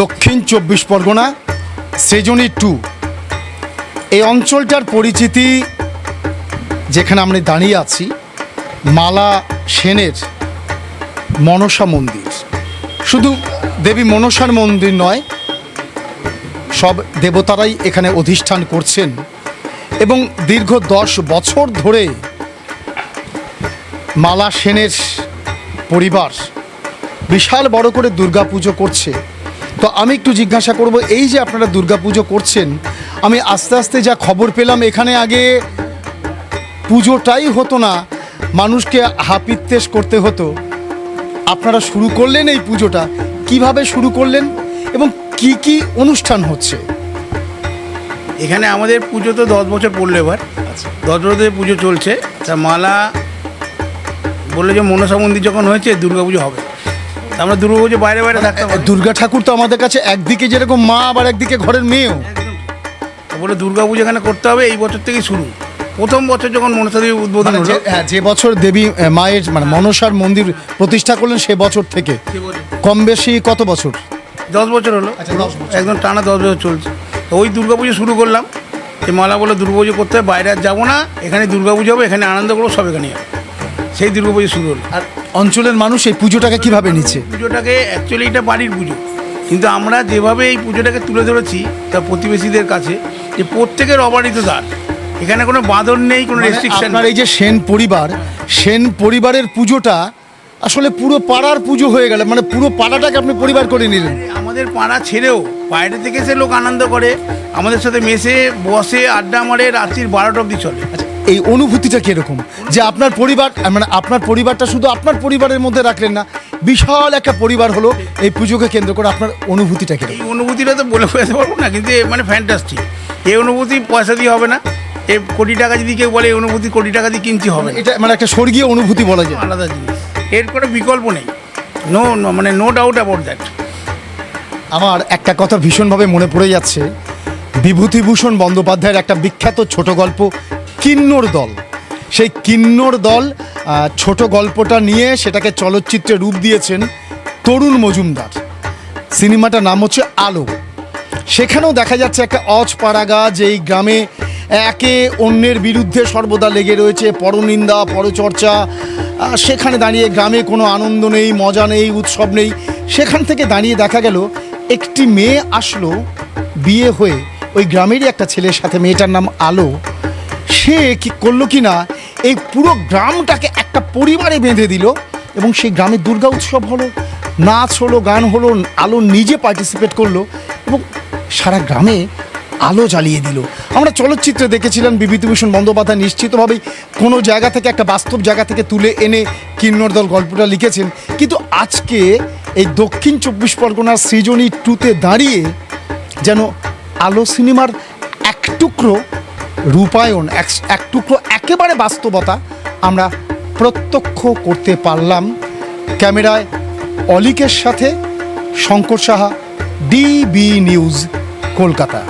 দক্ষিণ চব্বিশ পরগনা সেজনি টু। এই অঞ্চলটার পরিচিতি যেখানে আমরা দাঁড়িয়ে আছি, মালা সেনের মনসা মন্দির। শুধু দেবী মনসার মন্দির নয়, সব দেবতারাই এখানে অধিষ্ঠান করছেন এবং দীর্ঘ দশ বছর ধরে মালা সেনের পরিবার বিশাল বড় করে দুর্গাপুজো করছে। তো আমি একটু জিজ্ঞাসা করব এই যে আপনারা দুর্গাপুজো করছেন আমি আস্তে আস্তে যা খবর পেলাম এখানে আগে পুজোটাই হতো না মানুষকে হাপিত্তেশ করতে হতো। আপনারা শুরু করলেন এই পুজোটা কীভাবে শুরু করলেন এবং কি কি অনুষ্ঠান হচ্ছে? এখানে আমাদের পুজো তো দশ বছর পড়ল এবার। দশ বছর ধরে পুজো চলছে। তা মালা বলল যে মনসা মন্দির যখন হয়েছে দুর্গা পুজো হবে। আমরা দুর্গা পুজো বাইরে বাইরে থাকতাম দুর্গা ঠাকুর তো আমাদের কাছে একদিকে যেরকম মা আবার একদিকে ঘরের মেয়েও। বলে দুর্গা পুজো এখানে করতে হবে এই বছর থেকেই শুরু। প্রথম বছর যখন মনসা দেবী উদ্বোধন মানে হলো যে- হ্যাঁ, যে বছর দেবী মায়ের মানে মনসার মন্দির প্রতিষ্ঠা করলেন সে বছর থেকে। কম বেশি কত বছর? দশ বছর হলো। আচ্ছা, দশ বছর। একদম টানা দশ বছর চলছে। তো ওই দুর্গা পুজো শুরু করলাম। যে মালা বলে দুর্গা পুজো করতে বাইরে আর যাব না। এখানে দুর্গা পুজো হবে এখানে আনন্দ করব সব এখানে হবে। সেই দুর্গা পুজো শুরু হলো। আর অঞ্চলের মানুষ এই পুজোটাকে কীভাবে নিচ্ছে? পুজোটাকে অ্যাকচুয়ালি এটা বাড়ির পুজো। কিন্তু আমরা যেভাবে এই পুজোটাকে তুলে ধরেছি তা প্রতিবেশীদের কাছে যে প্রত্যেকের অবারিত দ্বার। এখানে কোনো বাঁধন নেই কোনো মানে রেস্ট্রিকশন আপনার এই যে সেন পরিবার সেন পরিবারের পুজোটা আসলে পুরো পাড়ার পুজো হয়ে গেল। মানে পুরো পাড়াটাকে আপনি পরিবার করে নিলেন। আমাদের পাড়া ছেড়েও বাইরে থেকে এসে লোক আনন্দ করে আমাদের সাথে মেশে বসে আড্ডা মারে রাত্রির বারোটা অবধি চলে। আচ্ছা এই অনুভূতিটা কীরকম? যে আপনার পরিবার মানে আপনার পরিবারটা শুধু আপনার পরিবারের মধ্যে রাখলেন না বিশাল একটা পরিবার হলো এই পুজোকে কেন্দ্র করে আপনার অনুভূতিটা কীরকম? এই অনুভূতিটা তো বলে বোঝাতে পারব না কিন্তু মানে ফ্যান্টাস্টিক এই অনুভূতি পয়সা দিয়ে হবে না এ কোটি টাকা যদি কেউ বলে এই অনুভূতি কোটি টাকা দিয়ে কিনতে হবে। এটা মানে একটা স্বর্গীয় অনুভূতি বলা যায়। আলাদা জিনিস। এর কোনো বিকল্প নেই। নো মানে নো ডাউট অ্যাবাউট দ্যাট আমার একটা কথা ভীষণভাবে মনে পড়ে যাচ্ছে। বিভূতিভূষণ বন্দ্যোপাধ্যায়ের একটা বিখ্যাত ছোট গল্প কিন্নর দল। সেই কিন্নর দল ছোট গল্পটা নিয়ে সেটাকে চলচ্চিত্রে রূপ দিয়েছেন তরুণ মজুমদার। সিনেমাটার নাম হচ্ছে আলো। সেখানেও দেখা যাচ্ছে একটা অজপাড়াগা যেই গ্রামে একে অন্যের বিরুদ্ধে সর্বদা লেগে রয়েছে পরনিন্দা, পরচর্চা। সেখানে দাঁড়িয়ে গ্রামে কোনো আনন্দ নেই, মজা নেই, উৎসব নেই। সেখান থেকে দাঁড়িয়ে দেখা গেল, একটি মেয়ে আসলো বিয়ে হয়ে। ওই গ্রামেরই একটা ছেলের সাথে, মেয়েটার নাম আলো। সে কি করল কি না এই পুরো গ্রামটাকে একটা পরিবারে বেঁধে দিল এবং সেই গ্রামে দুর্গা উৎসব হলো, নাচ হলো, গান হলো, আলো নিজে পার্টিসিপেট করল এবং সারা গ্রামে আলো জ্বালিয়ে দিল। আমরা চলচ্চিত্রে দেখেছিলাম বিভূতিভূষণ বন্দ্যোপাধ্যায় নিশ্চিতভাবেই কোনো জায়গা থেকে একটা বাস্তব জায়গা থেকে তুলে এনে কিন্নর দল গল্পটা লিখেছেন। কিন্তু আজকে এই দক্ষিণ চব্বিশ পরগনার সৃজনী টুতে দাঁড়িয়ে যেন আলো সিনেমার এক টুকরো রূপায়ণ, এক এক টুকরো একেবারে বাস্তবতা আমরা প্রত্যক্ষ করতে পারলাম। ক্যামেরায় অলিকের সাথে শঙ্কর সাহা, ডিবি নিউজ, কলকাতা।